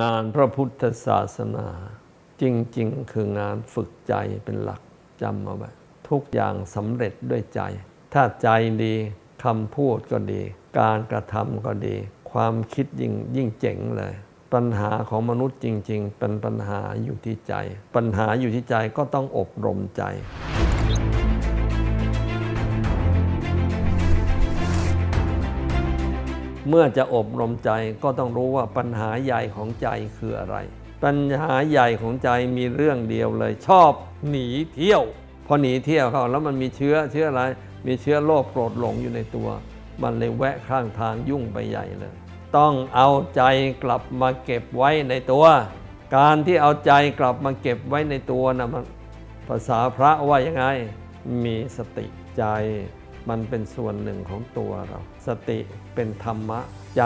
งานพระพุทธศาสนา จริง ๆ คืองานฝึกใจเป็นหลักจำเอาไว้ทุกอย่างสำเร็จด้วยใจ ถ้าใจดีคำพูดก็ดี การกระทำก็ดี ความคิดยิ่งยิ่งเจ๋งเลย ปัญหาของมนุษย์จริง ๆ เป็นปัญหาอยู่ที่ใจ ปัญหาอยู่ที่ใจก็ต้องอบรมใจ เมื่อจะอบรมใจก็ต้องรู้ว่าปัญหาใหญ่ของใจคืออะไร ปัญหาใหญ่ของใจมีเรื่องเดียวเลย ชอบหนีเที่ยว พอหนีเที่ยวเขาแล้วมันมีเชื้อเชื้ออะไร มีเชื้อโรคโกรธหลงอยู่ในตัว มันเลยแวะข้างทางยุ่งไปใหญ่เลย ต้องเอาใจกลับมาเก็บไว้ในตัว การที่เอาใจกลับมาเก็บไว้ในตัวนะมันภาษาพระว่ายังไง มีสติใจ มันเป็นส่วนหนึ่งของตัวเรา สติเป็นธรรมะ ใจ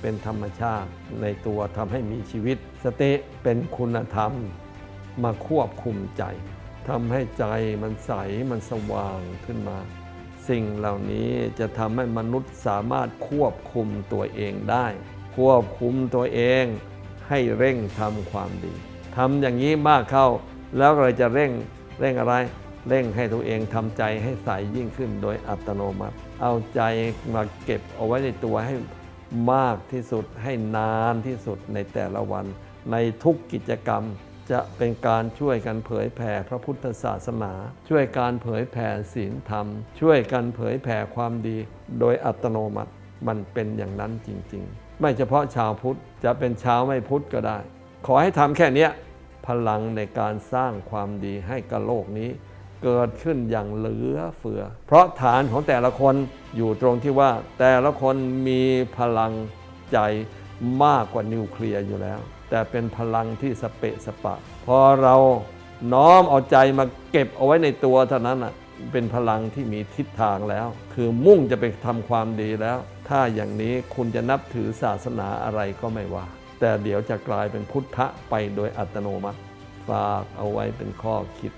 เป็นธรรมชาติ ในตัวทำให้มีชีวิต สติเป็นคุณธรรม มาควบคุมใจทำให้ใจมันใสมันสว่างขึ้นมา สิ่งเหล่านี้จะทำให้มนุษย์สามารถควบคุมตัวเองได้ ควบคุมตัวเองให้เร่งทำความดีทำอย่างนี้มากเข้า แล้วเราจะเร่งเร่งอะไร เร่งให้ตัวเองทำใจให้ใสยิ่งขึ้นโดยอัตโนมัติ เอาใจมาเก็บเอาไว้ในตัวให้มากที่สุดให้นานที่สุดในแต่ละวัน ในทุกกิจกรรมจะเป็นการช่วยกันเผยแผ่พระพุทธศาสนา ช่วยการเผยแผ่ศีลธรรม ช่วยกันเผยแผ่ความดี โดยอัตโนมัติมันเป็นอย่างนั้นจริง ๆ ไม่เฉพาะชาวพุทธจะเป็นชาวไม่พุทธก็ได้ ขอให้ทำแค่นี้พลังในการสร้างความดีให้กับโลกนี้ เกิดขึ้นอย่างเหลือเฟือ เพราะฐานของแต่ละคนอยู่ตรงที่ว่า แต่ละคนมีพลังใจมากกว่านิวเคลียร์อยู่แล้ว แต่เป็นพลังที่สเปะสปะ พอเราน้อมเอาใจมาเก็บเอาไว้ในตัวเท่านั้นอะเป็นพลังที่มีทิศทางแล้ว คือมุ่งจะไปทำความดีแล้ว ถ้าอย่างนี้คุณจะนับถือศาสนาอะไรก็ไม่ว่า แต่เดี๋ยวจะกลายเป็นพุทธะไปโดยอัตโนมัติ ฝากเอาไว้เป็นข้อคิด